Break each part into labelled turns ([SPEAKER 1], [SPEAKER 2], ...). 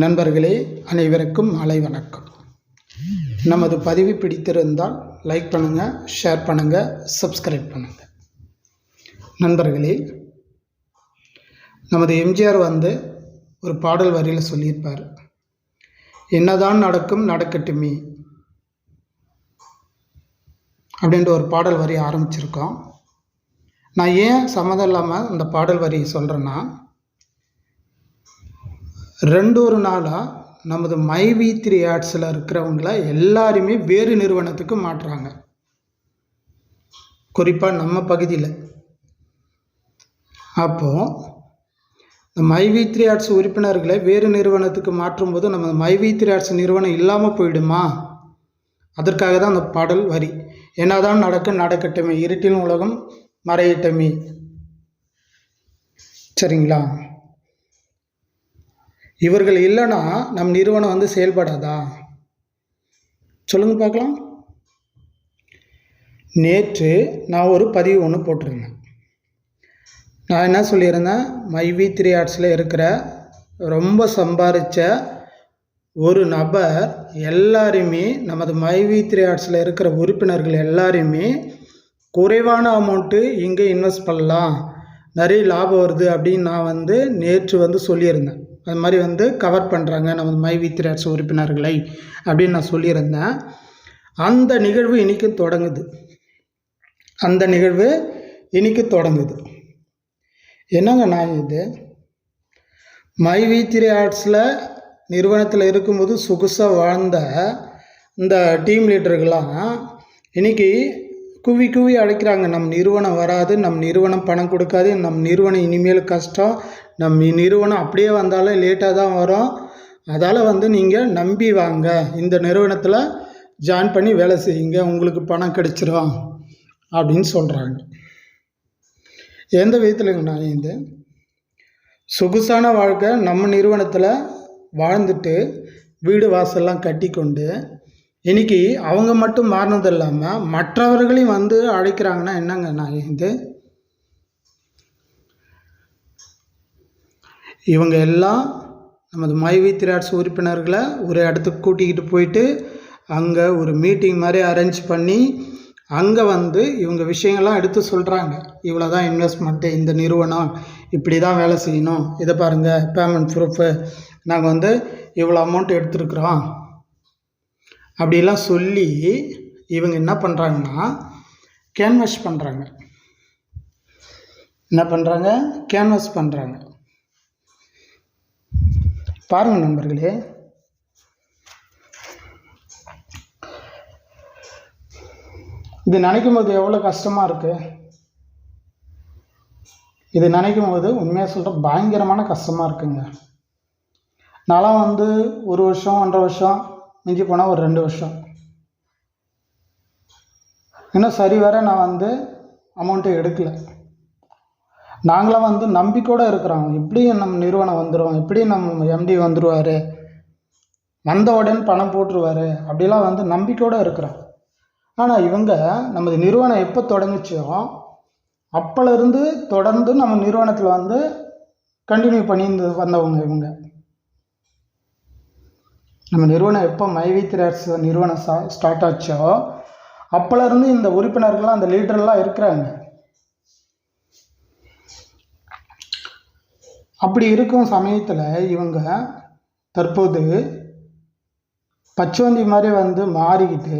[SPEAKER 1] நண்பர்களே அனைவருக்கும் மாலை வணக்கம் நமது பதிவு பிடித்திருந்தால் லைக் பண்ணுங்கள் ஷேர் பண்ணுங்கள் சப்ஸ்கிரைப் பண்ணுங்கள் நண்பர்களே நமது எம்ஜிஆர் வந்து ஒரு பாடல் வரியில் சொல்லியிருப்பார். என்னதான் நடக்கும் நடக்கட்டுமே அப்படின்ற ஒரு பாடல் வரி ஆரம்பிச்சிருக்கோம். நான் ஏன் சம்மதம் இல்லாமல் இந்த பாடல் வரி சொல்கிறேன்னா ரெண்டு ஒரு நாளாக நமது மைவி த்ரீ ஆர்ட்ஸில் இருக்கிறவங்கள எல்லாருமே வேறு நிறுவனத்துக்கு மாற்றுறாங்க. குறிப்பாக நம்ம பகுதியில். அப்போது இந்த மைவி த்ரீ ஆர்ட்ஸ் உறுப்பினர்களை வேறு நிறுவனத்துக்கு மாற்றும்போது நம்ம மைவி த்ரீ ஆர்ட்ஸ் நிறுவனம் இல்லாமல் போயிடுமா? அதற்காக தான் அந்த பாடல் வரி. என்னதான் நடக்க நடக்கட்டுமே இருட்டின் உலகம் மறையட்டமே. சரிங்களா? இவர்கள் இல்லைன்னா நம் நிறுவனம் வந்து செயல்படாதா? சொல்லுங்க பார்க்கலாம். நேற்று நான் ஒரு பதிவு ஒன்று போட்டிருந்தேன். நான் என்ன சொல்லியிருந்தேன்? மைவி த்ரீ ஆர்ட்ஸில் இருக்கிற ரொம்ப சம்பாதிச்ச ஒரு நபர் எல்லாருமே நமது மைவி த்ரீ ஆர்ட்ஸில் இருக்கிற உறுப்பினர்கள் எல்லாருமே குறைவான அமௌண்ட்டு இங்கே இன்வெஸ்ட் பண்ணலாம். நிறைய லாபம் வருது அப்படின்னு நான் வந்து நேற்று வந்து சொல்லியிருந்தேன். அது மாதிரி வந்து கவர் பண்ணுறாங்க நமது மை வித் உறுப்பினர்களை அப்படின்னு நான் சொல்லியிருந்தேன். அந்த நிகழ்வு இன்றைக்கி தொடங்குது. அந்த நிகழ்வு இன்றைக்கி தொடங்குது. என்னங்க நான் இது? மை த்ரீ ஆர்ட்ஸில் நிறுவனத்தில் இருக்கும்போது சொகுசாக வாழ்ந்த இந்த டீம் லீடர்கள்லாம் இன்றைக்கி குவி குவி அழைக்கிறாங்க. நம் நிறுவனம் வராது. நம் நிறுவனம் பணம் கொடுக்காது. நம் நிறுவனம் இனிமேல் கஷ்டம். நம் நிறுவனம் அப்படியே வந்தாலும் லேட்டாக தான் வரும். அதால் வந்து நீங்கள் நம்பி வாங்க. இந்த நிறுவனத்தில் ஜாயின் பண்ணி வேலை செய்யுங்க. உங்களுக்கு பணம் கிடைச்சிரும் அப்படின்னு சொல்கிறாங்க எந்த விதத்துலங்கண்ணா நான் இது சொகுசான வாழ்க்கை நம்ம நிறுவனத்தில் வாழ்ந்துட்டு வீடு வாசல்லாம் கட்டி கொண்டு இன்றைக்கி அவங்க மட்டும் மாறினது இல்லாமல் மற்றவர்களையும் வந்து அழைக்கிறாங்கன்னா என்னங்க நான் இது? இவங்க எல்லாம் நமது மைவி திராட்ஸ் உறுப்பினர்களை ஒரு இடத்துக்கு கூட்டிக்கிட்டு போயிட்டு அங்கே ஒரு மீட்டிங் மாதிரி அரேஞ்ச் பண்ணி அங்கே வந்து இவங்க விஷயங்கள்லாம் எடுத்து சொல்கிறாங்க இவ்வளோ தான் இன்வெஸ்ட்மெண்ட்டு இந்த நிறுவனம் இப்படி தான் வேலை செய்யணும். இதை பாருங்கள் பேமெண்ட் ப்ரூஃபு நாங்கள் வந்து இவ்வளோ அமௌண்ட் எடுத்துருக்குறோம். அப்படிலாம் சொல்லி இவங்க என்ன பண்ணுறாங்கன்னா கேன்வஸ் பண்ணுறாங்க என்ன பண்ணுறாங்க கேன்வஸ் பண்ணுறாங்க பாருங்கள் நண்பர்களே. இது நினைக்கும் போது எவ்வளோ கஷ்டமாக இருக்குது இது நினைக்கும் போது உண்மையாக சொல்கிற பயங்கரமான கஷ்டமாக இருக்குங்க. நான்லாம் வந்து ஒரு வருஷம் ஒன்றரை வருஷம் மிஞ்சி போனால் ஒரு ரெண்டு வருஷம். இன்னும் சரி வர நான் வந்து அமௌண்ட்டை எடுக்கலை. நாங்களாம் வந்து நம்பிக்கையோடு இருக்கிறோம். எப்படி நம்ம நிறுவனம் வந்துடும் எப்படி நம்ம எம்டி வந்துடுவார் வந்த உடனே பணம் போட்டுருவார். அப்படிலாம் வந்து நம்பிக்கையோடு இருக்கிறோம். ஆனால் இவங்க நமது நிறுவனம் எப்போ தொடங்குச்சோ அப்போலேருந்து தொடர்ந்து நம்ம நிறுவனத்தில் வந்து கண்டினியூ பண்ணி வந்தவங்க இவங்க. நம்ம நிறுவனம் எப்போ மைவி திரேட்ஸ் நிறுவனம் ஸ்டா ஸ்டார்ட் ஆச்சோ அப்போலேருந்து இந்த உறுப்பினர்கள்லாம் அந்த லீடர்லாம் இருக்கிறாங்க. அப்படி இருக்கும் சமயத்தில் இவங்க தற்போது பச்சோந்தி மாதிரி வந்து மாறிக்கிட்டு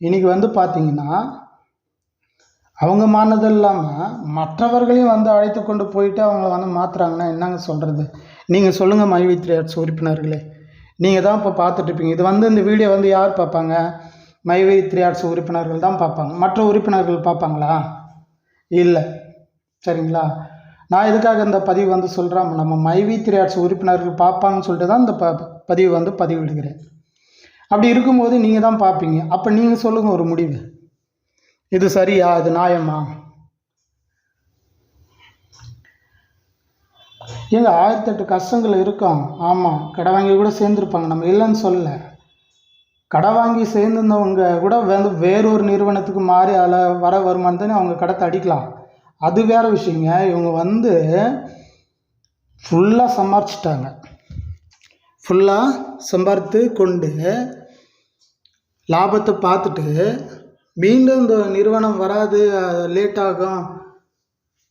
[SPEAKER 1] இன்றைக்கி வந்து பார்த்திங்கன்னா அவங்க மாறினது இல்லாமல் மற்றவர்களையும் வந்து அழைத்து கொண்டு போயிட்டு அவங்கள வந்து மாற்றுறாங்கன்னா என்னங்க சொல்கிறது நீங்கள் சொல்லுங்கள் மைவி த்ரேட்ஸ் உறுப்பினர்களே. நீங்கள் தான் இப்போ பார்த்துட்ருப்பீங்க இது வந்து இந்த வீடியோ வந்து யார் பார்ப்பாங்க? மைவி த்ரீ ஆர்ட்ஸ் உறுப்பினர்கள் தான் பார்ப்பாங்க. மற்ற உறுப்பினர்கள் பார்ப்பாங்களா? இல்லை. சரிங்களா? நான் எதுக்காக இந்த பதிவு வந்து சொல்கிறேன் நம்ம மைவி த்ரீ ஆர்ட்ஸ் உறுப்பினர்கள் பார்ப்பாங்கன்னு சொல்லிட்டு தான் இந்த ப பதிவு வந்து பதிவிடுகிறேன். அப்படி இருக்கும்போது நீங்கள் தான் பார்ப்பீங்க. அப்போ நீங்கள் சொல்லுங்கள் ஒரு முடிவு. இது சரியா? இது நியாயமா? ஏங்க ஆயிரத்தெட்டு கஷ்டங்கள் இருக்கும் ஆமாம் கடை வாங்கி கூட சேர்ந்துருப்பாங்க. நம்ம இல்லைன்னு சொல்லல. கடை வாங்கி சேர்ந்துருந்தவங்க கூட வந்து வேறொரு நிறுவனத்துக்கு மாறி அதில் வர வருமானத்தானே அவங்க கடத்தை அடிக்கலாம் அது வேறு விஷயங்க. இவங்க வந்து ஃபுல்லாக சம்பாரிச்சிட்டாங்க. ஃபுல்லாக சம்பாதித்து கொண்டு லாபத்தை பார்த்துட்டு மீண்டும் இந்த நிறுவனம் வராது லேட் ஆகும்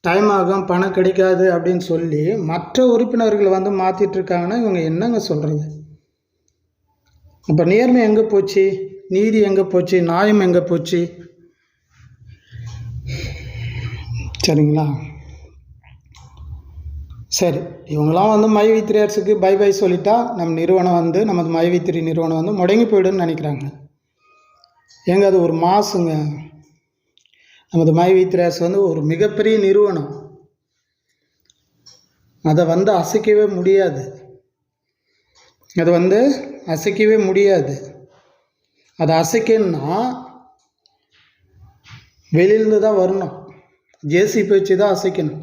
[SPEAKER 1] டைம் ஆகும் பணம் கிடைக்காது அப்படின்னு சொல்லி மற்ற உறுப்பினர்கள் வந்து மாற்றிட்டு இருக்காங்கன்னா இவங்க என்னங்க சொல்கிறது அப்போ நேர்மை எங்கே போச்சு? நீதி எங்கே போச்சு? நியாயம் எங்கே போச்சு? சரிங்களா? சரி இவங்களாம் வந்து மைவி த்ரீ பை பை சொல்லிட்டா நம்ம நிறுவனம் வந்து நமது மைவி த்ரீ நிறுவனம் வந்து முடங்கி போயிடும்னு நினைக்கிறாங்க. ஏங்க அது ஒரு மாசுங்க? நமது மாய் த்ரீ வந்து ஒரு மிகப்பெரிய நிறுவனம். அதை வந்து அசைக்கவே முடியாது. அது வந்து அசைக்கவே முடியாது. அதை அசைக்கணும்னா வெளியிலேருந்து தான் வரணும். ஜேசிபி வச்சு தான் அசைக்கணும்.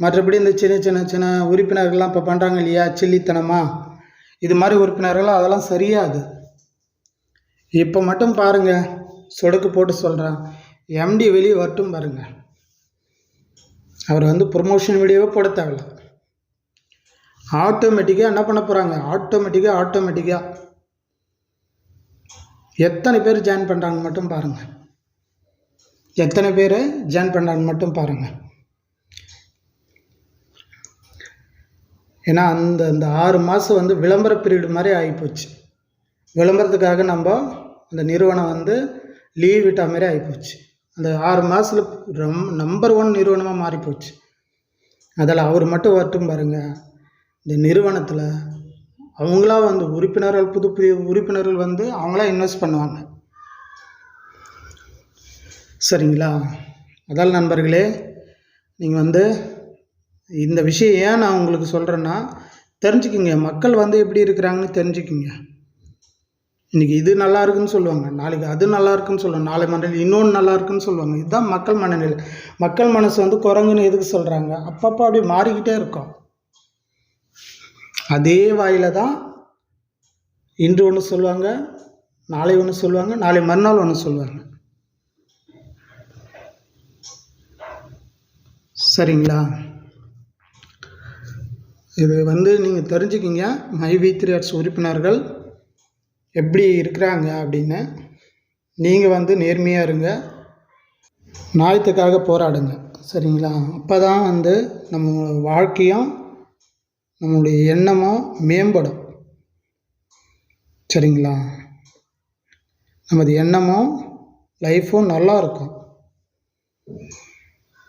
[SPEAKER 1] மற்றபடி இந்த சின்ன சின்ன சின்ன உறுப்பினர்கள்லாம் இப்போ பண்ணுறாங்க இல்லையா? சில்லித்தனமா? இது மாதிரி உறுப்பினர்கள்லாம் அதெல்லாம் சரியாது. இப்போ மட்டும் பாருங்கள் சொடுக்கு போட்டு சொல்கிறேன் எம்டி வெளியே வரட்டும் பாருங்கள் அவர் வந்து ப்ரொமோஷன் வீடியோவே போட தேவையில்ல. ஆட்டோமேட்டிக்காக என்ன பண்ண போகிறாங்க ஆட்டோமேட்டிக்காக ஆட்டோமேட்டிக்காக எத்தனை பேர் ஜாயின் பண்ணுறாங்க மட்டும் பாருங்கள் எத்தனை பேர் ஜாயின் பண்ணுறாங்க மட்டும் பாருங்கள் ஏன்னா அந்த அந்த ஆறு மாதம் வந்து விளம்பர பீரியடு மாதிரி ஆகிப்போச்சு. விளம்பரத்துக்காக நம்ம அந்த நிறுவனம் வந்து லீவ் விட்ட மாதிரி ஆகிப்போச்சு. அந்த ஆறு மாதத்தில் ரொம் நம்பர் ஒன் நிறுவனமாக மாறிப்போச்சு. அதில் அவர் மட்டும் வரட்டும் பாருங்கள் இந்த நிறுவனத்தில் அவங்களா வந்து உறுப்பினர்கள் புது புதிய உறுப்பினர்கள் வந்து அவங்களா இன்வெஸ்ட் பண்ணுவாங்க. சரிங்களா? அதால் நண்பர்களே நீங்கள் வந்து இந்த விஷயம் ஏன் நான் உங்களுக்கு சொல்கிறேன்னா தெரிஞ்சுக்கிங்க. மக்கள் வந்து எப்படி இருக்கிறாங்கன்னு தெரிஞ்சுக்கிங்க. இன்றைக்கி இது நல்லா இருக்குன்னு சொல்லுவாங்க நாளைக்கு அது நல்லா இருக்குன்னு சொல்லுவாங்க நாளை மண்டலம் இன்னொன்று நல்லா இருக்குன்னு சொல்லுவாங்க. இதுதான் மக்கள் மனநிலை. மக்கள் மனசு வந்து குரங்குன்னு எதுக்கு சொல்கிறாங்க அப்பப்போ அப்படியே மாறிக்கிட்டே இருக்கும். அதே வாயில் தான் இன்று ஒன்று சொல்லுவாங்க நாளை ஒன்று சொல்லுவாங்க நாளை மறுநாள் ஒன்று சொல்லுவாங்க. சரிங்களா? இது வந்து நீங்கள் தெரிஞ்சுக்கிங்க. மைவி த்ரீ ஆர்ட்ஸ் உறுப்பினர்கள் எப்படி இருக்கிறாங்க அப்படின்னு நீங்கள் வந்து நேர்மையாக இருங்க. நியாயத்துக்காக போராடுங்க. சரிங்களா? அப்போ தான் வந்து நம்ம வாழ்க்கையும் நம்மளுடைய எண்ணமும் மேம்படும். சரிங்களா? நமது எண்ணமும் லைஃப்பும் நல்லா இருக்கும்.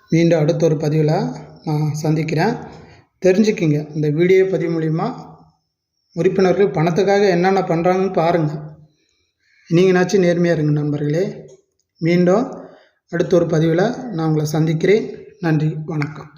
[SPEAKER 1] மீண்டும் அடுத்த ஒரு பதிவில் நான் சந்திக்கிறேன். தெரிஞ்சுக்கிங்க. இந்த வீடியோ பதிவு மூலிமா உறுப்பினர்கள் பணத்துக்காக என்னென்ன பண்ணுறாங்கன்னு பாருங்கள் நீங்களாச்சும் நேர்மையாக இருங்க நண்பர்களே. மீண்டும் அடுத்த ஒரு பதிவில் நான் உங்களை சந்திக்கிறேன். நன்றி வணக்கம்.